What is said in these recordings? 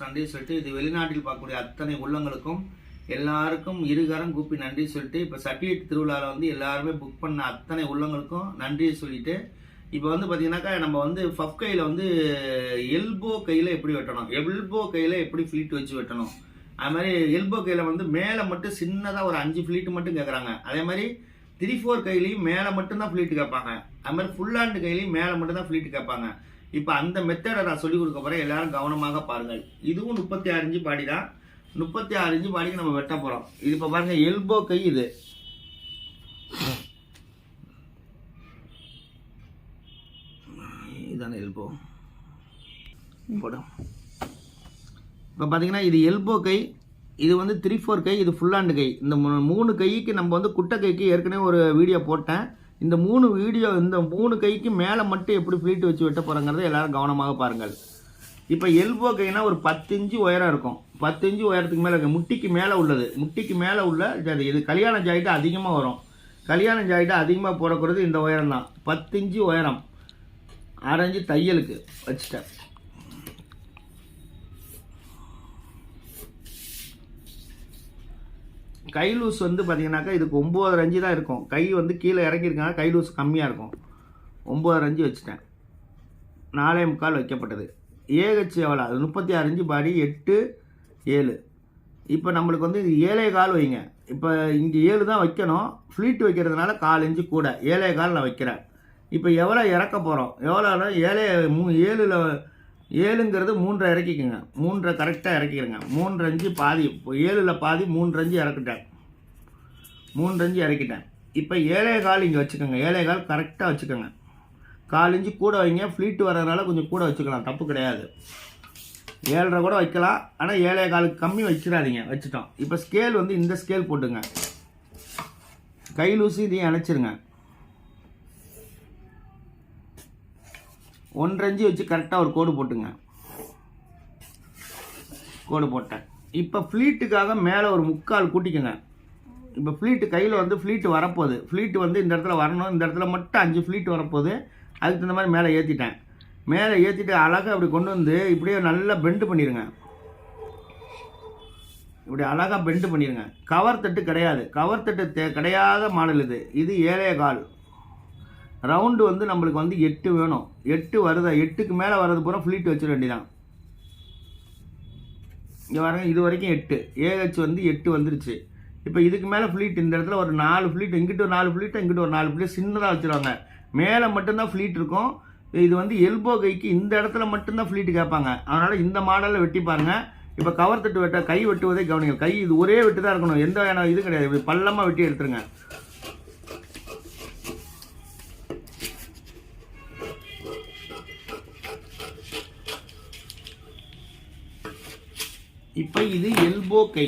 நன்றி சொல்லிட்டு இது வெளிநாட்டில் பார்க்கக்கூடிய அத்தனை உள்ளங்களுக்கும் எல்லாருக்கும் இருகரம் கூப்பி நன்றி சொல்லிட்டு இப்போ சர்டிஃபிகேட் திருவிழாவில் வந்து எல்லாருமே புக் பண்ண அத்தனை உள்ளங்களுக்கும் நன்றியை சொல்லிட்டு இப்போ வந்து பார்த்தீங்கன்னாக்கா நம்ம வந்து ஃபஃப் கையில் வந்து எல்போ கையில் எப்படி வெட்டணும்? எல்போ கையில் எப்படி ஃப்ளீட் வச்சு வெட்டணும்? அது மாதிரி எல்போ கையில் வந்து மேலே மட்டும் சின்னதாக ஒரு அஞ்சு ஃப்ளீட்டு மட்டும் கேட்குறாங்க அதே மாதிரி த்ரீ ஃபோர் கையிலையும் மேலே மட்டும்தான் ஃப்ளீட்டு கேட்பாங்க அது மாதிரி ஃபுல் ஹேண்ட் கையிலையும் மேலே மட்டும்தான் ஃப்ளீட் கேட்பாங்க இப்போ அந்த மெத்தடை நான் சொல்லிக் கொடுக்க போகிறேன் எல்லாரும் கவனமாக பாருங்கள். இதுவும் முப்பத்தி ஆறு இன்ச்சு பாடி தான். முப்பத்தி ஆறு இன்ச்சு பாடிக்கு நம்ம வெட்ட போகிறோம் இது இப்போ பாருங்கள் எல்போ கை இது. இதான எல்போ போடும் இப்போ பார்த்தீங்கன்னா இது எல்போ கை இது வந்து த்ரீ ஃபோர் கை இது ஃபுல்லாண்டு கை. இந்த மூணு கைக்கு நம்ம வந்து குட்டை கைக்கு ஏற்கனவே ஒரு வீடியோ போட்டேன். இந்த மூணு வீடியோ இந்த மூணு கைக்கு மேலே மட்டும் எப்படி ஃப்ளீட் வச்சு வெட்ட போகிறோங்கிறத எல்லோரும் கவனமாக பாருங்கள். இப்போ எல்போ கைனா ஒரு பத்து இன்ச்சு உயரம் இருக்கும். பத்து இன்ச்சு உயரத்துக்கு மேலே முட்டிக்கு மேலே உள்ளது. முட்டிக்கு மேலே உள்ள இது- இது ஜாயிட்டு அதிகமாக வரும். கல்யாணம் ஜாயிட்டு அதிகமாக போடக்கூடாது இந்த உயரம் தான். பத்து இன்ச்சு உயரம். அரைஞ்சு தையலுக்கு வச்சுட்டேன். கை லூஸ் வந்து பார்த்தீங்கன்னாக்கா இதுக்கு ஒம்பது அஞ்சு தான் இருக்கும். கை வந்து கீழே இறக்கியிருக்காங்க கை லூஸ் கம்மியாக இருக்கும். ஒம்பது அஞ்சு வச்சுட்டேன். நாலே முக்கால் வைக்கப்பட்டது. ஏஹெச் எவ்வளோ அது முப்பத்தி ஆறு இஞ்சு பாடி எட்டு ஏழு. இப்போ நம்மளுக்கு வந்து இது ஏழே கால் வைங்க. இப்போ இங்கே ஏழு தான் வைக்கணும். ஃப்ளீட் வைக்கிறதுனால கால் இஞ்சு கூட. ஏழே கால் நான் வைக்கிறேன். இப்போ எவ்வளோ இறக்க போகிறோம் எவ்வளோனா ஏழே மூ ஏழில் ஏழுங்கிறது மூன்றரை இறக்கிக்கோங்க. மூன்றரை கரெக்டாக இறக்கிக்கிறங்க மூன்றஞ்சு பாதி. இப்போ ஏழில் பாதி மூன்றஞ்சு இறக்கிட்டேன். மூன்றஞ்சு இறக்கிட்டேன். இப்போ ஏழே கால் இங்கே வச்சுக்கோங்க. ஏழே கால் கரெக்டாக வச்சுக்கோங்க. கால் இஞ்சி கூட வைங்க. ஃப்ளீட்டு வர்றதுனால கொஞ்சம் கூட வச்சுக்கலாம். தப்பு கிடையாது. ஏழரை கூட வைக்கலாம். ஆனால் ஏழே காலுக்கு கம்மி வச்சிடாதீங்க. வச்சுட்டோம். இப்போ ஸ்கேல் வந்து இந்த ஸ்கேல் போட்டுங்க. கை லூசி இதையும் அணைச்சிருங்க. ஒன்றரை வச்சு கரெக்டாக ஒரு கோடு போட்டுங்க. கோடு போட்டேன். இப்போ ஃப்ளீட்டுக்காக மேலே ஒரு முக்கால் கூட்டிக்கோங்க. இப்போ ஃப்ளீட்டு கையில் வந்து ஃப்ளீட்டு வரப்போகுது. ஃப்ளீட்டு வந்து இந்த இடத்துல வரணும். இந்த இடத்துல மட்டும் அஞ்சு ஃப்ளீட் வரப்போகுது. அதுக்கு தகுந்த மாதிரி மேலே ஏற்றிட்டேன் மேலே ஏற்றிட்டு அழகாக அப்படி கொண்டு வந்து இப்படியே நல்லா பெண்டு பண்ணிடுங்க இப்படி அழகாக பெண்டு பண்ணிடுங்க கவர் தட்டு கிடையாது. கவர் தட்டு தே கிடையாத மாடல் இது. இது ஏழே கால். ரவுண்டு வந்து நம்மளுக்கு வந்து எட்டு வேணும். எட்டு வருதா? எட்டுக்கு மேலே வர்றது பூரா ஃப்ளீட் வச்சிட வேண்டியதான் இங்கே பாருங்க இது வரைக்கும் எட்டு. ஏஹெச் வந்து எட்டு வந்துருச்சு. இப்போ இதுக்கு மேலே ஃப்ளீட் இந்த இடத்துல ஒரு நாலு ஃப்ளீட் இங்கிட்டு ஒரு நாலு ஃப்ளீட் இங்கிட்டு ஒரு நாலு ஃப்ளீட் சின்னதாக வச்சுருவாங்க. மேலே மட்டும்தான் ஃப்ளீட் இருக்கும். இது வந்து எல்போ கைக்கு இந்த இடத்துல மட்டும்தான் ஃப்ளீட் கேட்பாங்க. அதனால் இந்த மாடலில் வெட்டி பாருங்கள் இப்போ கவர் தட்டு வெட்ட கை வெட்டுவதே கவனிங்க. கை இது ஒரே வெட்டு தான் இருக்கணும். எந்த வகையான இது கிடையாது. இப்படி பள்ளமாக வெட்டி எடுத்துருங்க. இப்போ இது எல்போ கை.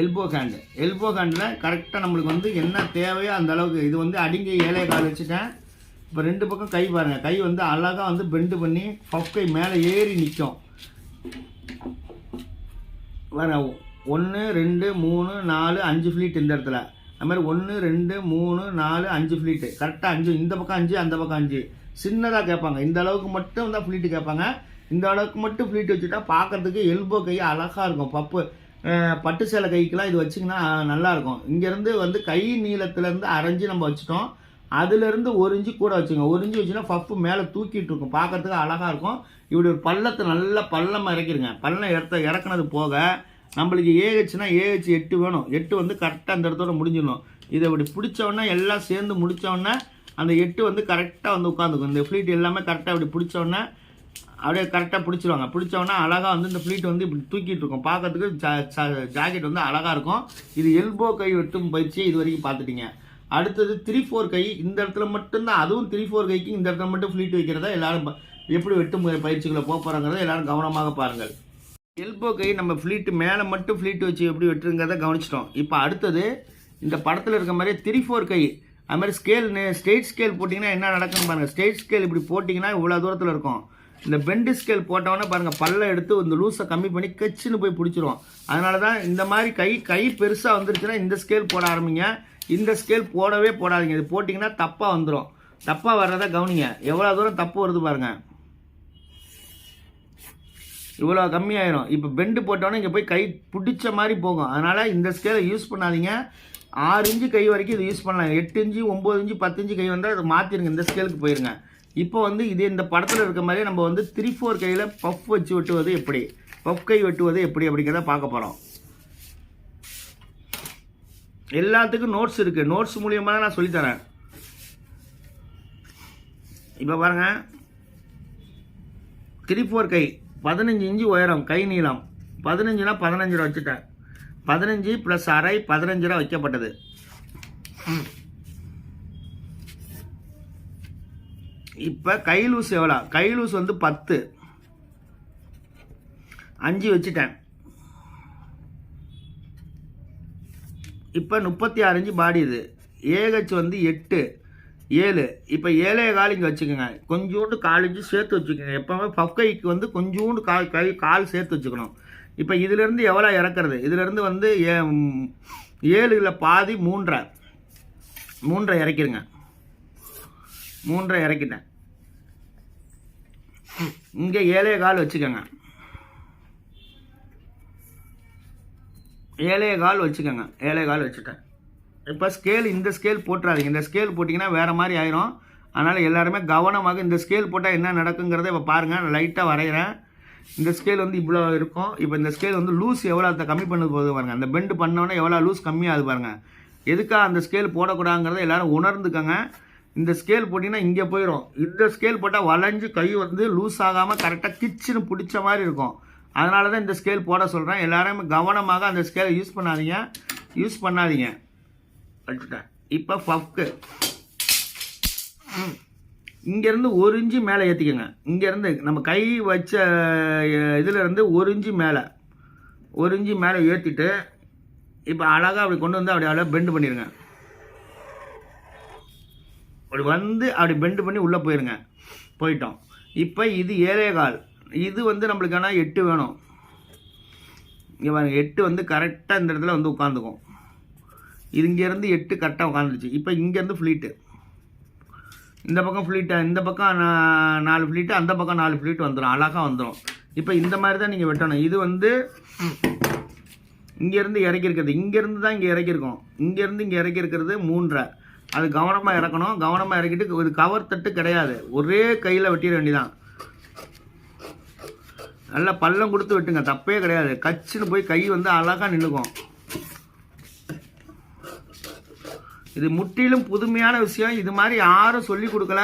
எல்போ ஹேண்டு எல்போ ஹேண்டில் கரெக்டாக நம்மளுக்கு வந்து என்ன தேவையோ அந்த அளவுக்கு. இது வந்து அடிங்கி ஏழை கால் வச்சுட்டேன். இப்போ ரெண்டு பக்கம் கை பாருங்கள் கை வந்து அழகாக வந்து பெண்டு பண்ணி பஃப் கை மேலே ஏறி நிற்கும் வர ஒன்று ரெண்டு மூணு நாலு அஞ்சு ஃப்ளீட் இந்த இடத்துல. அது மாதிரி ஒன்று ரெண்டு மூணு நாலு அஞ்சு ஃப்ளீட்டு கரெக்டாக அஞ்சு இந்த பக்கம் அஞ்சு அந்த பக்கம் அஞ்சு. சின்னதாக கேட்பாங்க. இந்த அளவுக்கு மட்டும் தான் ஃப்ளீட்டு கேட்பாங்க. இந்த அளவுக்கு மட்டும் ஃப்ளீட் வச்சுட்டா பார்க்கறதுக்கு எல்போ கை அழகாக இருக்கும். பப்பு பட்டு சேலை கைக்கெலாம் இது வச்சிங்கன்னா நல்லாயிருக்கும் இங்கேருந்து வந்து கை நீளத்துலேருந்து அரைஞ்சு நம்ம வச்சுட்டோம். அதுலேருந்து ஒரு இஞ்சி கூட வச்சுங்க. ஒரு இஞ்சி வச்சுன்னா பப்பு மேலே தூக்கிட்டு இருக்கும். பார்க்கறதுக்கு அழகாக இருக்கும். இப்படி ஒரு பள்ளத்தை நல்லா பள்ளமாக இறக்கிடுங்க பள்ளம் இறத்த இறக்குனது போக நம்மளுக்கு ஏஹெச்னா ஏஹெச் எட்டு வேணும். எட்டு வந்து கரெக்டாக அந்த இடத்தோட முடிஞ்சிடணும். இதை இப்படி பிடிச்ச எல்லாம் சேர்ந்து முடித்தோடனே அந்த எட்டு வந்து கரெக்டாக வந்து உட்காந்துக்கும். இந்த ஃப்ளீட் எல்லாமே கரெக்டாக இப்படி பிடிச்சோடனே அப்படியே கரெக்டாக பிடிச்சிருவாங்க. பிடிச்சோன்னா அழகாக வந்து இந்த ஃப்ளீட் வந்து இப்படி தூக்கிட்டு இருக்கும். பார்க்கறதுக்கு ஜாக்கெட் வந்து அழகாக இருக்கும். இது எல்போ கை வெட்டும் பயிற்சியை இது வரைக்கும் பார்த்துட்டீங்க. அடுத்தது த்ரீ ஃபோர் கை இந்த இடத்துல மட்டும்தான் அதுவும் த்ரீ ஃபோர் கைக்கு இந்த இடத்துல மட்டும் ஃப்ளீட் வைக்கிறதா எல்லாரும் எப்படி வெட்டும் பயிற்சிகளை போக போகிறாங்கிறத எல்லாரும் கவனமாக பாருங்கள். எல்போ கை நம்ம ஃப்ளீட்டு மேலே மட்டும் ஃப்ளீட் வச்சு எப்படி வெட்டுருங்கிறத கவனிச்சிட்டோம். இப்போ அடுத்தது இந்த படத்தில் இருக்க மாதிரி த்ரீ ஃபோர் கை. அது மாதிரி ஸ்கேல் ஸ்டேட் ஸ்கேல் போட்டிங்கன்னா என்ன நடக்குன்னு பாருங்கள் ஸ்டேட் ஸ்கேல் இப்படி போட்டிங்கன்னா இவ்வளோ தூரத்தில் இருக்கும். இந்த பெண்டு ஸ்கேல் போட்டோன்னே பாருங்கள் பல்ல எடுத்து இந்த லூஸை கம்மி பண்ணி கச்சுன்னு போய் பிடிச்சிரும். அதனால தான் இந்த மாதிரி கை கை பெருசாக வந்துருச்சுன்னா இந்த ஸ்கேல் போட ஆரம்பிங்க. இந்த ஸ்கேல் போடவே போடாதீங்க. இது போட்டிங்கன்னா தப்பாக வந்துடும் தப்பாக வர்றதை கவனிங்க. எவ்வளோ தூரம் தப்பு வருது பாருங்கள் இவ்வளோ கம்மியாயிரும். இப்போ பெண்டு போட்டோன்னே இங்கே போய் கை பிடிச்ச மாதிரி போகும். அதனால் இந்த ஸ்கேலை யூஸ் பண்ணாதீங்க. ஆறு இன்ச்சு கை வரைக்கும் இது யூஸ் பண்ணலாம். எட்டு இன்ச்சு ஒம்பது இன்ச்சு பத்து இன்ச்சு கை வந்தால் அதை மாற்றிருங்க இந்த ஸ்கேலுக்கு போயிருங்க. இப்போ வந்து இது இந்த படத்தில் இருக்க மாதிரி நம்ம வந்து த்ரீ ஃபோர் கையில் பஃப் வச்சு வெட்டுவது எப்படி? பஃப் கை வெட்டுவது எப்படி அப்படிங்கிறத பார்க்க போகிறோம் எல்லாத்துக்கும் நோட்ஸ் இருக்குது நோட்ஸ் மூலியமாக தான் நான் சொல்லித்தரேன் இப்போ பாருங்க. த்ரீ ஃபோர் கை. பதினஞ்சு இன்ச்சு உயரம் கை நீளம். பதினஞ்சுனா பதினஞ்சு ரூபா வச்சுட்டேன். பதினஞ்சு ப்ளஸ் அரை பதினஞ்சு ரூபா வைக்கப்பட்டது. இப்போ கைலூஸ் எவ்வளோ? கைலூஸ் வந்து பத்து. அஞ்சு வச்சுட்டேன். இப்போ முப்பத்தி ஆறு இன்ச்சு பாடி இது ஏஹெச் வந்து எட்டு. ஏழு. இப்போ ஏழே கால் இங்கே வச்சுக்கோங்க. கொஞ்சோண்டு கால் இன்ச்சு சேர்த்து வச்சுக்கோங்க. எப்போவுமே பஃப் கைக்கு வந்து கொஞ்சோண்டு கால் கை கால் சேர்த்து வச்சுக்கணும். இப்போ இதிலேருந்து எவ்வளோ இறக்குறது? இதிலேருந்து வந்து ஏ ம், ஏழுல பாதி மூன்றரை. மூன்றரை இறக்கிடுங்க. மூன்றரை இறக்கிட்டேன். இங்கே ஏழே கால் வச்சுக்கோங்க. ஏழே கால் வச்சுக்கோங்க. ஏழே கால் வச்சுட்டேன். இப்போ ஸ்கேல் இந்த ஸ்கேல் போட்டுறாதீங்க. இந்த ஸ்கேல் போட்டிங்கன்னா வேறு மாதிரி ஆயிரும். அதனால் எல்லாருமே கவனமாக இந்த ஸ்கேல் போட்டால் என்ன நடக்குங்கிறத இப்போ பாருங்கள் நான் லைட்டாக வரைகிறேன் இந்த ஸ்கேல் வந்து இவ்வளோ இருக்கும். இப்போ இந்த ஸ்கேல் வந்து லூஸ் எவ்வளோ அதை கம்மி பண்ணது போகுது பாருங்கள் அந்த பெண்டு பண்ணோன்னே எவ்வளோ லூஸ் கம்மியாகுது பாருங்கள் எதுக்காக அந்த ஸ்கேல் போடக்கூடாதுங்கிறத எல்லாரும் உணர்ந்துக்கங்க. இந்த ஸ்கேல் போட்டிங்கன்னா இங்கே போயிடும் இந்த ஸ்கேல் போட்டால் வளைஞ்சு கை வந்து லூஸ் ஆகாமல் கரெக்டாக கிச்சுன்னு பிடிச்ச மாதிரி இருக்கும். அதனால தான் இந்த ஸ்கேல் போட சொல்கிறேன் எல்லாருமே கவனமாக அந்த ஸ்கேலை யூஸ் பண்ணாதீங்க. யூஸ் பண்ணாதீங்க. வச்சுட்டேன் இப்போ ஃபஃப்க்கு இங்கேருந்து ஒரு இன்ச்சு மேலே ஏற்றிக்கோங்க இங்கேருந்து நம்ம கை வச்ச இதுலேருந்து ஒரு இன்ச்சு மேலே. ஒரு இன்ச்சு மேலே ஏற்றிட்டு இப்போ அழகாக அப்படி கொண்டு வந்து அப்படி அழகாக பெண்டு பண்ணிடுங்க அப்படி வந்து அப்படி பெண்டு பண்ணி உள்ளே போயிருங்க. போயிட்டோம். இப்போ இது ஏழே கால். இது வந்து நம்மளுக்கு ஆனால் எட்டு வேணும். இங்கே பாருங்கள் எட்டு வந்து கரெக்டாக இந்த இடத்துல வந்து உட்காந்துக்கும் இது இங்கேருந்து எட்டு கரெக்டாக உட்காந்துருச்சு. இப்போ இங்கேருந்து ஃப்ளீட்டு இந்த பக்கம் ஃப்ளீட்டு இந்த பக்கம் நாலு ஃப்ளீட்டு அந்த பக்கம் நாலு ஃப்ளீட் வந்துடும் அழகாக வந்துடும் இப்போ இந்த மாதிரி தான் நீங்கள் வெட்டணும். இது வந்து இங்கேருந்து இறக்கிருக்கிறது இங்கேருந்து தான் இங்கே இறக்கிருக்கோம் இங்கேருந்து இங்கே இறக்கிருக்கிறது மூன்றரை. அது கவனமாக இறக்கணும். கவனமாக இறக்கிட்டு ஒரு கவர் தட்டு கிடையாது. ஒரே கையில் வெட்டிட வேண்டியதான் நல்லா பள்ளம் கொடுத்து வெட்டுங்க. தப்பே கிடையாது. கச்சுன்னு போய் கை வந்து அழகாக நின்றுக்கும் இது முற்றிலும் புதுமையான விஷயம். இது மாதிரி யாரும் சொல்லி கொடுக்கல.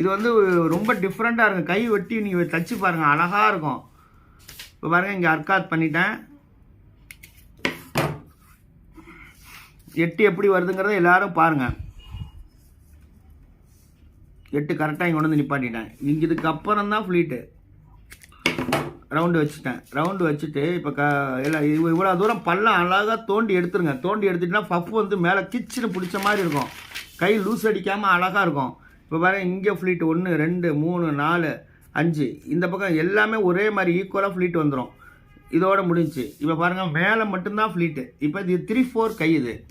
இது வந்து ரொம்ப டிஃப்ரெண்ட்டாக இருக்கும் கை வெட்டி நீங்கள் தச்சு பாருங்கள் அழகாக இருக்கும். இப்போ பாருங்கள் இங்கே அர்க்காத் பண்ணிட்டேன். எட்டு எப்படி வருதுங்கிறத எல்லாரும் பாருங்கள் எட்டு கரெக்டாக இங்கே கொண்டு வந்து நிப்பாட்டிட்டேன். இங்கே இதுக்கப்புறம் தான் ஃப்ளீட்டு ரவுண்டு வச்சுட்டேன். ரவுண்டு வச்சுட்டு இப்போ க எல்லாம் இவ்வ- இவ்வளோ தூரம் பள்ளம் அழகாக தோண்டி எடுத்துருங்க. தோண்டி எடுத்துட்டுனா பஃப் வந்து மேலே கிச்சுன்னு பிடிச்ச மாதிரி இருக்கும். கை லூஸ் அடிக்காமல் அழகாக இருக்கும். இப்போ பாரு இங்கே ஃப்ளீட் ஒன்று ரெண்டு மூணு நாலு அஞ்சு. இந்த பக்கம் எல்லாமே ஒரே மாதிரி ஈக்குவலாக ஃப்ளீட் வந்துடும் இதோட முடிஞ்சுச்சு இப்போ பாருங்கள் மேலே மட்டும்தான் ஃப்ளீட்டு இப்போ இது த்ரீ ஃபோர் கை இது.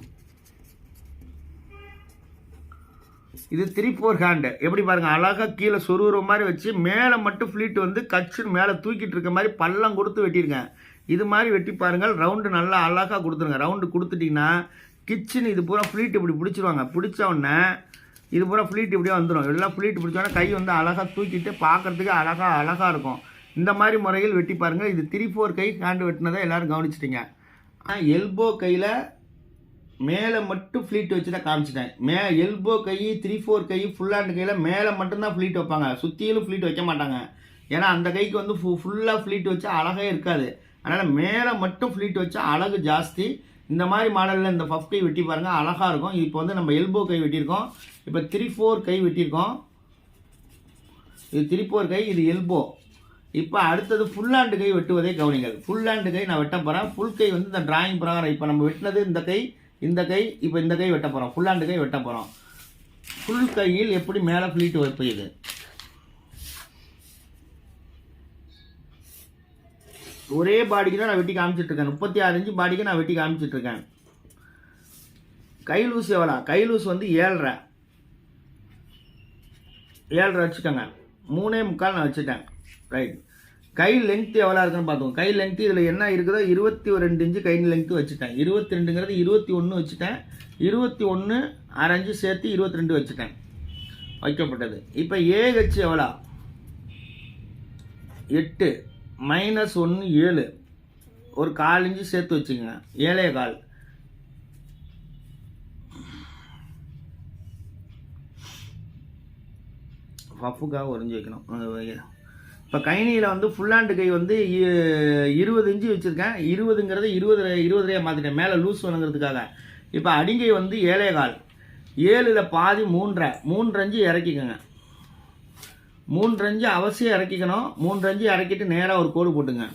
இது த்ரீ ஃபோர் ஹேண்டு எப்படி பாருங்கள் அழகாக கீழே சொருகிற மாதிரி வச்சு மேலே மட்டும் ஃப்ளீட் வந்து கச்சுன்னு மேலே தூக்கிட்டு இருக்க மாதிரி பள்ளம் கொடுத்து வெட்டியிருக்கேன். இது மாதிரி வெட்டி பாருங்கள் ரவுண்டு நல்லா அழகாக கொடுத்துருங்க. ரவுண்டு கொடுத்துட்டிங்கன்னா கிச்சன் இது பூரா ஃப்ளீட் இப்படி பிடிச்சிருவாங்க. பிடிச்ச உடனே இது பூரா ஃப்ளீட் இப்படியே வந்துடும் எல்லாம் ஃப்ளீட் பிடிச்சோன்னா கை வந்து அழகாக தூக்கிட்டு பார்க்குறதுக்கு அழகாக அழகாக இருக்கும். இந்த மாதிரி முறையில் வெட்டி பாருங்கள் இது த்ரீ ஃபோர் கை ஹேண்டு வெட்டினதை எல்லோரும் கவனிச்சிட்டிங்க. ஆனால் எல்போ கையில் மேலே மட்டும் ஃப்ளீட் வச்சு தான் காமிச்சிட்டேன். மே எல்போ கை த்ரீ ஃபோர் கை ஃபுல் ஹேண்ட் கையில் மேலே மட்டும்தான் ஃப்ளீட் வைப்பாங்க. சுற்றிலும் ஃப்ளீட் வைக்க மாட்டாங்க. ஏன்னா அந்த கைக்கு வந்து ஃபு ஃபுல்லாக ஃப்ளீட் வச்சா அழகே இருக்காது. அதனால் மேலே மட்டும் ஃப்ளீட் வச்சா அழகு ஜாஸ்தி. இந்த மாதிரி மாடலில் இந்த ஃபஃப் கை வெட்டி பாருங்கள் அழகாக இருக்கும். இப்போ வந்து நம்ம எல்போ கை வெட்டியிருக்கோம். இப்போ த்ரீ ஃபோர் கை வெட்டியிருக்கோம். இது த்ரீ ஃபோர் கை இது எல்போ இப்போ அடுத்தது ஃபுல் ஹேண்டு கை வெட்டுவதை கவனிங்கள் ஃபுல் ஹேண்டு கை நான் வெட்ட போகிறேன் ஃபுல் கை வந்து இந்த டிராயிங் பிரகாரம். இப்போ நம்ம வெட்டினது இந்த கை இந்த கை இப்போ இந்த கை வெட்ட போகிறோம் ஃபுல்லாண்டு கை வெட்ட போகிறோம் ஃபுல் கையில் எப்படி மேலே ஃப்ளீட் வைப்பது ஒரே பாடிக்கு தான் நான் வெட்டி காமிச்சிட்ருக்கேன் முப்பத்தி ஆறு இன்ச்சு பாடிக்கு நான் வெட்டி காமிச்சிட்ருக்கேன் கை லூஸ் எவ்வளோ? கை லூஸ் வந்து ஏழ்ரை. ஏழரை வச்சுக்கோங்க. மூணே முக்கால் நான் வச்சுட்டேன். ரைட் கை லென்த் எவ்வளோ இருக்குன்னு பார்த்துக்கோங்க. கை லென்த் இதில் என்ன இருக்குதோ இருபத்தி ஒரு ரெண்டு இன்ச்சு கை லென்த்து வச்சுட்டேன். இருபத்தி ரெண்டுங்கிறது இருபத்தி ஒன்று வச்சுட்டேன். இருபத்தி ஒன்று அரைஞ்சு சேர்த்து இருபத்தி ரெண்டு வச்சுட்டேன். வைக்கப்பட்டது. இப்போ ஏஹெச் எவ்வளோ எட்டு மைனஸ் ஒன்று ஏழு. ஒரு கால் இன்ச்சு சேர்த்து வச்சுங்க ஏழே கால். பஃபுக்காக உறிஞ்சி வைக்கணும். இப்போ கைனியில் வந்து ஃபுல்லாண்டு கை வந்து இருபது இன்ச்சு வச்சுருக்கேன். இருபதுங்கிறத இருபது இருபதுலையாக மாற்றிட்டேன் மேலே லூஸ் வேணுங்கிறதுக்காக. இப்போ அடிங்கை வந்து ஏழே கால். ஏழில் பாதி மூன்றரை. மூன்றஞ்சு இறக்கிக்கோங்க. மூன்றஞ்சு அவசியம் இறக்கிக்கணும். மூன்றஞ்சு இறக்கிட்டு நேராக ஒரு கோடு போட்டுங்க.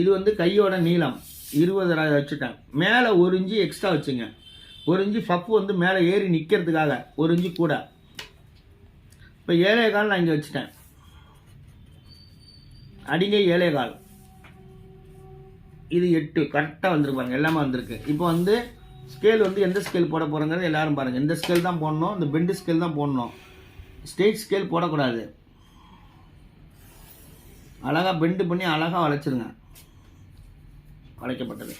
இது வந்து கையோட நீளம். இருபது வச்சுட்டேன். மேலே ஒரு இன்ச்சு எக்ஸ்ட்ரா வச்சுங்க. ஒரு இன்ச்சு பப்பு வந்து மேலே ஏறி நிற்கிறதுக்காக ஒரு இன்ச்சு கூட. இப்போ ஏழே கால் நான் இங்கே வச்சுட்டேன். அடிங்க ஏழேகால் இது எட்டு. கரெக்டாக வந்திருக்கு பாருங்கள் எல்லாமே வந்திருக்கு. இப்போ வந்து ஸ்கேல் வந்து எந்த ஸ்கேல் போட போகிறோங்கிறது எல்லோரும் பாருங்கள் இந்த ஸ்கேல் தான் போடணும் இந்த பெண்டு ஸ்கேல் தான் போடணும். ஸ்டேஜ் ஸ்கேல் போடக்கூடாது. அழகாக பெண்டு பண்ணி அழகாக வளைச்சிருங்க. வளைக்கப்பட்டது.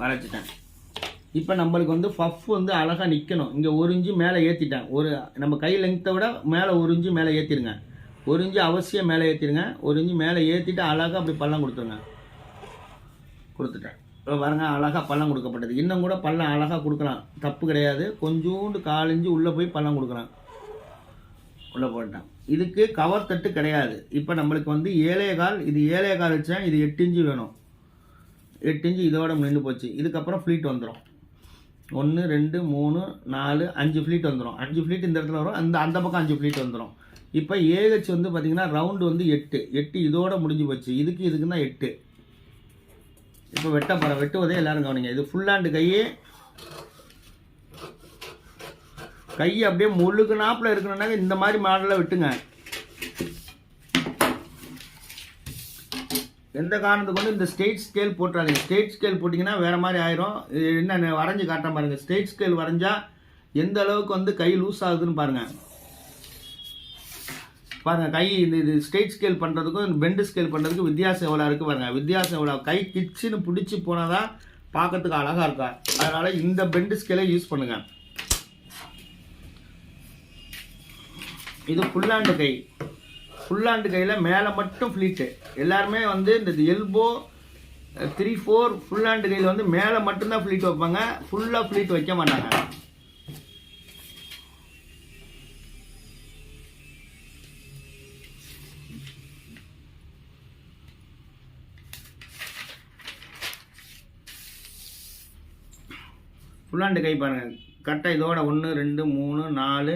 வரைச்சிட்டேன் இப்போ நம்மளுக்கு வந்து ஃபஃப் வந்து அழகாக நிற்கணும் இங்கே ஒரு இன்ச்சு மேலே ஏற்றிட்டேன் ஒரு நம்ம கை லெங்க்த்தை விட மேலே ஒரு இன்ச்சு மேலே ஏற்றிருங்க ஒரு இன்ச்சு அவசியம் மேலே ஏற்றிருங்க ஒரு இன்ச்சு மேலே ஏற்றிட்டு அழகாக அப்படி பள்ளம் கொடுத்துருங்க. கொடுத்துட்டேன். இப்போ பாருங்க அழகாக பள்ளம் கொடுக்கப்பட்டது. இன்னும் கூட பள்ளம் அழகாக கொடுக்கலாம். தப்பு கிடையாது. கொஞ்சோண்டு காலிஞ்சு உள்ளே போய் பள்ளம் கொடுக்கலாம். உள்ளே போட்டேன். இதுக்கு கவர் தட்டு கிடையாது. இப்போ நம்மளுக்கு வந்து ஏழே கால் இது ஏழே கால் வச்சேன் இது எட்டு இன்ச்சு வேணும். எட்டு இன்ச்சு இதோட நின்று போச்சு. இதுக்கப்புறம் ஃப்ளீட் வந்துடும் ஒன்று ரெண்டு மூணு நாலு அஞ்சு ஃப்ளீட் வந்துடும் அஞ்சு ஃப்ளீட் இந்த இடத்துல வரும். அந்த அந்த பக்கம் அஞ்சு ஃப்ளீட் வந்துடும் இப்போ ஏஹெச் வந்து பார்த்திங்கன்னா ரவுண்டு வந்து எட்டு. எட்டு இதோட முடிஞ்சு போச்சு. இதுக்கு இதுக்குன்னா எட்டு. இப்போ வெட்ட போகிறேன் வெட்டுவதே எல்லோரும் கவனிங்க. இது ஃபுல்லாண்டு கையே கை அப்படியே முழுக்கு நாப்பில் இருக்கணுன்னாக்க இந்த மாதிரி மாடலில் வெட்டுங்க. எந்த காரணத்துக்கு வந்து இந்த ஸ்டேட் ஸ்கேல் போட்டுறாதீங்க. ஸ்டேட் ஸ்கேல் போட்டிங்கன்னா வேறு மாதிரி ஆயிரும். என்ன வரைஞ்சி காட்டுறேன் பாருங்க ஸ்டேட் ஸ்கேல் வரைஞ்சா எந்த அளவுக்கு வந்து கை லூஸ் ஆகுதுன்னு பாருங்கள் பாருங்கள் கை இந்த இது ஸ்டேட் ஸ்கேல் பண்ணுறதுக்கும் பெண்டு ஸ்கேல் பண்ணுறதுக்கும் வித்தியாசம் எவ்வளோ இருக்குது பாருங்கள் வித்தியாசம் எவ்வளோ கை கிச்சின்னு பிடிச்சி போனால் தான் பார்க்கறதுக்கு அழகாக இருக்கா? அதனால் இந்த பெண்டு ஸ்கேலை யூஸ் பண்ணுங்கள் இது ஃபுல்லாண்டு கை. ஃபுல்லாண்டு கையில் மேலே மட்டும் ஃப்ளீட்டு எல்லாருமே வந்து இந்த எல்போ த்ரீ ஃபோர் ஃபுல்லாண்டு கையில் வந்து மேலே மட்டும்தான் ஃப்ளீட் வைப்பாங்க. ஃபுல்லாக ஃப்ளீட் வைக்க மாட்டாங்க. ஃபுல்லாண்டு கை பாருங்கள் கரெக்டாக இதோட ஒன்று ரெண்டு மூணு நாலு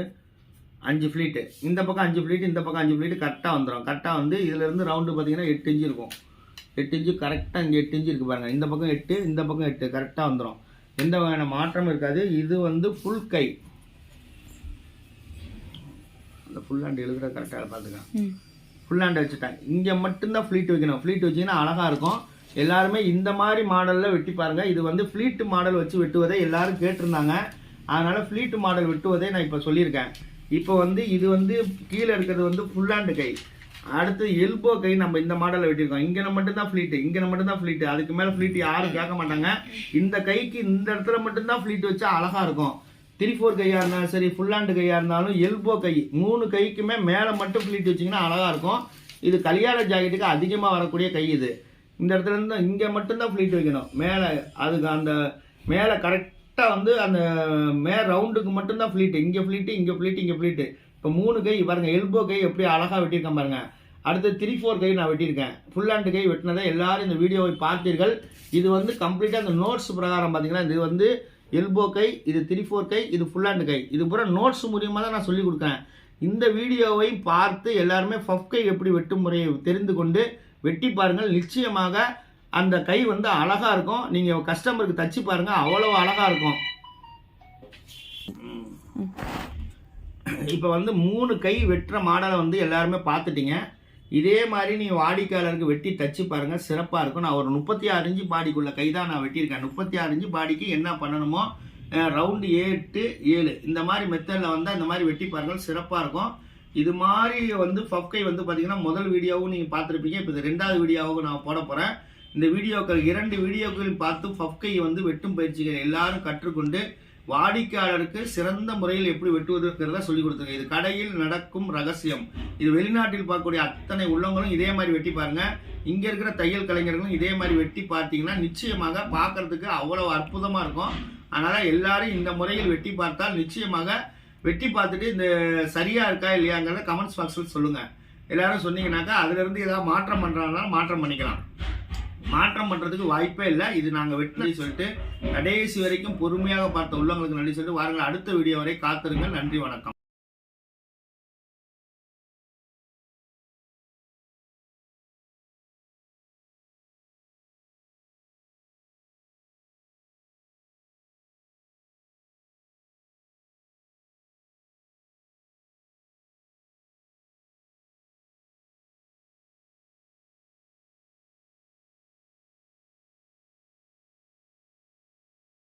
அஞ்சு ஃப்ளீட்டு இந்த பக்கம் அஞ்சு ஃப்ளீட் இந்த பக்கம் அஞ்சு ஃப்ளீட்டு கரெக்டாக வந்துடும் கரெக்டாக வந்து இதிலேருந்து ரவுண்டு பார்த்தீங்கன்னா எட்டு இன்ச்சு இருக்கும். எட்டு இன்ச்சு கரெக்டாக இங்கே எட்டு இன்ச்சு இருக்குது பாருங்கள் இந்த பக்கம் எட்டு இந்த பக்கம் எட்டு கரெக்டாக வந்துடும் எந்த வகையான மாற்றமும் இருக்காது. இது வந்து ஃபுல் கை. அந்த ஃபுல் ஹேண்ட் எழுதுகிற கரெக்டாக பார்த்துக்கலாம் ஃபுல் ஹேண்ட் வச்சுட்டேன். இங்கே மட்டும்தான் ஃப்ளீட் வைக்கணும். ஃப்ளீட் வச்சிங்கன்னா அழகாக இருக்கும். எல்லாருமே இந்த மாதிரி மாடலில் வெட்டி பாருங்கள் இது வந்து ஃப்ளீட் மாடல் வச்சு வெட்டுவதை எல்லாரும் கேட்டிருந்தாங்க. அதனால் ஃப்ளீட் மாடல் வெட்டுவதை நான் இப்போ சொல்லியிருக்கேன். இப்போ வந்து இது வந்து கீழே இருக்கிறது வந்து ஃபுல் ஹேண்டு கை. அடுத்து எல்போ கை நம்ம இந்த மாடலில் வெட்டியிருக்கோம். இங்கே மட்டும்தான் ஃப்ளீட்டு இங்கே மட்டும்தான் ஃப்ளீட்டு அதுக்கு மேலே ஃப்ளீட் யாரும் கேட்க மாட்டாங்க. இந்த கைக்கு இந்த இடத்துல மட்டும்தான் ஃப்ளீட் வச்சா அழகாக இருக்கும். த்ரீ ஃபோர் கையாக இருந்தாலும் சரி ஃபுல் ஹேண்டு கையாக இருந்தாலும் எல்போ கை மூணு கைக்குமே மேலே மட்டும் ஃப்ளீட் வச்சிங்கன்னா அழகாக இருக்கும். இது கல்யாண ஜாக்கெட்டுக்கு அதிகமாக வரக்கூடிய கை இது. இந்த இடத்துல இருந்து இங்கே மட்டும்தான் ஃப்ளீட் வைக்கணும். மேலே அதுக்கு அந்த மேலே கரெக்ட் கரெக்டாக வந்து அந்த மே ரவுண்டுக்கு மட்டும்தான் ஃப்ளீட்டு இங்கே ஃப்ளீட்டு இங்கே ஃப்ளீட்டு இங்கே ஃப்ளீட்டு இப்போ மூணு கை பாருங்க எல்போ கை எப்படி அழகாக வெட்டியிருக்கேன் பாருங்க. அடுத்து த்ரீ ஃபோர் கை நான் வெட்டியிருக்கேன். ஃபுல் ஹேண்டு கை வெட்டினதை எல்லாரும் இந்த வீடியோவை பார்த்தீர்கள். இது வந்து கம்ப்ளீட்டாக அந்த நோட்ஸ் பிரகாரம் பார்த்தீங்கன்னா இது வந்து எல்போ கை இது த்ரீ ஃபோர் கை இது ஃபுல் ஹேண்டு கை. இது பூரா நோட்ஸ் மூலியமாக தான் நான் சொல்லிக் கொடுத்தேன் இந்த வீடியோவை பார்த்து எல்லாருமே ஃபஃப் கை எப்படி வெட்டும் முறையை தெரிந்து கொண்டு வெட்டி பாருங்கள். நிச்சயமாக அந்த கை வந்து அழகா இருக்கும். நீங்க கஸ்டமருக்கு தச்சு பாருங்க அவ்வளவு அழகா இருக்கும். இப்போ வந்து மூணு கை வெட்டுற மாடலை வந்து எல்லாருமே பார்த்துட்டீங்க. இதே மாதிரி நீங்கள் வாடிக்கையாளருக்கு வெட்டி தச்சு பாருங்க சிறப்பாக இருக்கும். நான் ஒரு முப்பத்தி ஆறு இன்ச்சு பாடிக்குள்ள கை தான் நான் வெட்டியிருக்கேன். முப்பத்தி ஆறு இன்ச்சு பாடிக்கு என்ன பண்ணணுமோ ரவுண்டு எட்டு ஏழு. இந்த மாதிரி மெத்தடில் வந்தால் இந்த மாதிரி வெட்டி பாருங்கள் சிறப்பாக இருக்கும். இது மாதிரி வந்து ஃபப்கை வந்து பார்த்தீங்கன்னா முதல் வீடியோவும் நீங்கள் பார்த்துருப்பீங்க. இப்போ இது ரெண்டாவது வீடியோவும் நான் போட போகிறேன் இந்த வீடியோக்கள் இரண்டு வீடியோக்கள் பார்த்து ஃபப்கை வந்து வெட்டும் பயிற்சிகள் எல்லாரும் கற்றுக்கொண்டு வாடிக்கையாளருக்கு சிறந்த முறையில் எப்படி வெட்டுவதுங்கிறத சொல்லி கொடுத்துருங்க இது கடையில் நடக்கும் ரகசியம். இது வெளிநாட்டில் பார்க்கக்கூடிய அத்தனை உள்ளவங்களும் இதே மாதிரி வெட்டி பாருங்க. இங்கே இருக்கிற தையல் கலைஞர்களும் இதே மாதிரி வெட்டி பார்த்தீங்கன்னா நிச்சயமாக பார்க்கறதுக்கு அவ்வளோ அற்புதமாக இருக்கும். அதனால் எல்லாரும் இந்த முறையில் வெட்டி பார்த்தால் நிச்சயமாக வெட்டி பார்த்துட்டு இந்த சரியாக இருக்கா இல்லையாங்கிறத கமெண்ட்ஸ் பாக்ஸில் சொல்லுங்கள் எல்லாரும் சொன்னீங்கன்னாக்கா அதுலேருந்து ஏதாவது மாற்றம் பண்ணுறாங்கன்னா மாற்றம் பண்ணிக்கலாம். மாற்றம் பண்றதுக்கு வாய்ப்பே இல்லை. இது நாங்க வெற்றி சொல்லிட்டு கடைசி வரைக்கும் பொறுமையாக பார்த்த உள்ளவங்களுக்கு நன்றி சொல்லிட்டு வாருங்கள் அடுத்த வீடியோ வரை காத்திருங்கள். நன்றி வணக்கம்.